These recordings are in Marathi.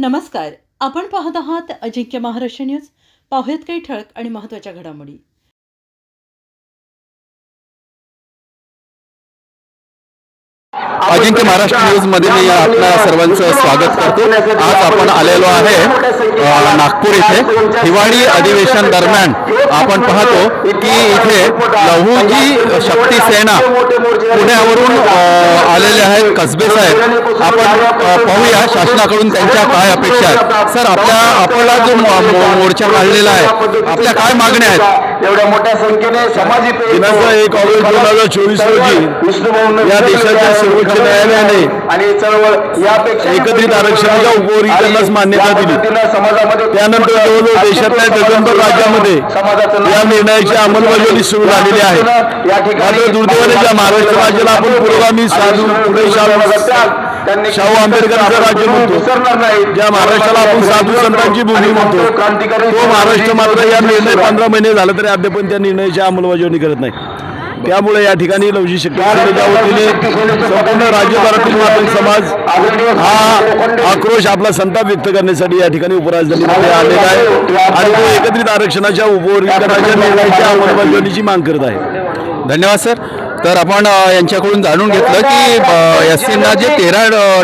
नमस्कार. आपण पाहत आहात अजिंक्य महाराष्ट्र न्यूज. पाहूयात काही ठळक आणि महत्त्वाच्या घडामोडी. अजिंक्य महाराष्ट्र न्यूजमध्ये मी आपल्या सर्वांचं स्वागत करतो. आज आपण आलेलो आहे नागपूर इथे. हिवाळी अधिवेशन दरम्यान आपण पाहतो की इथे लहुजी शक्ती सेना पुण्यावरून आलेले आहेत कसबे साहेब आपण पाहूया शासनाकडून त्यांच्या काय अपेक्षा आहेत. सर आपल्या आपला जो मोर्चा काढलेला आहे आपल्या काय मागण्या आहेत? एवढ्या मोठ्या संख्येने सामाजिक दिनांक एक ऑगस्ट दोन हजार चोवीस रोजी या देशाच्या सर्वोच्च न्यायालयाने आणि चळवळ यापेक्षा एकत्रित आरक्षणाच्या उपवर्गीकरणास मान्यता दिली. समाजामध्ये त्यानंतर जवळजवळ देशातल्या डझनभर राज्यामध्ये या निर्णयाची अंमलबजावणी सुरू झालेली आहे. या ठिकाणी मात्र दुर्दैवाने ज्या महाराष्ट्र राज्याला आपण पुरोगामी साधू पुढे शाहू आंबेडकरांचं राज्य म्हणतो ज्या महाराष्ट्राला आपण साधू संतांची भूमी म्हणतो तो महाराष्ट्र मात्र या निर्णय पंधरा महिने झाले तरी अद्याप त्या निर्णयाची अंमलबजावणी करत नाही. त्यामुळे या ठिकाणी लवजी शक्ती सेनेच्या वतीने संपूर्ण राज्यभरातील मातंग समाज हा आक्रोश आपला संताप व्यक्त करण्यासाठी या ठिकाणी उपराजधानीमध्ये आलेला आहे. आणि तो एकत्रित आरक्षणाच्या उपवर्गीकरणाच्या निर्णयाच्या अंमलबजावणीची माग करत आहे. धन्यवाद सर. तर आपण यांच्याकडून जाणून घेतलं की एस सीना जे तेरा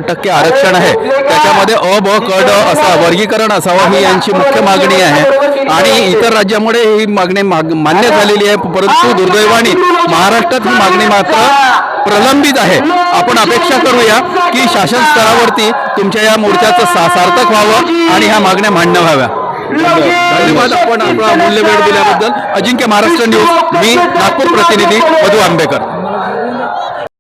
टक्के आरक्षण आहे त्याच्यामध्ये अ ब क ड असा वर्गीकरण असावं ही यांची मुख्य मागणी आहे. आणि इतर राज्यामुळे ही मागणी माग मान्य झालेली आहे परंतु दुर्दैवाने महाराष्ट्रात ही मागणी मात्र प्रलंबित आहे. आपण अपेक्षा करूया की शासन स्तरावरती तुमच्या या मोर्चाचं सा सार्थक व्हावं आणि ह्या मागण्या मान्य व्हाव्या. धन्यवाद आपण आपला मूल्य वेळ दिल्याबद्दल. अजिंक्य महाराष्ट्र न्यूज मी नागपूर प्रतिनिधी मधु आंबेकर.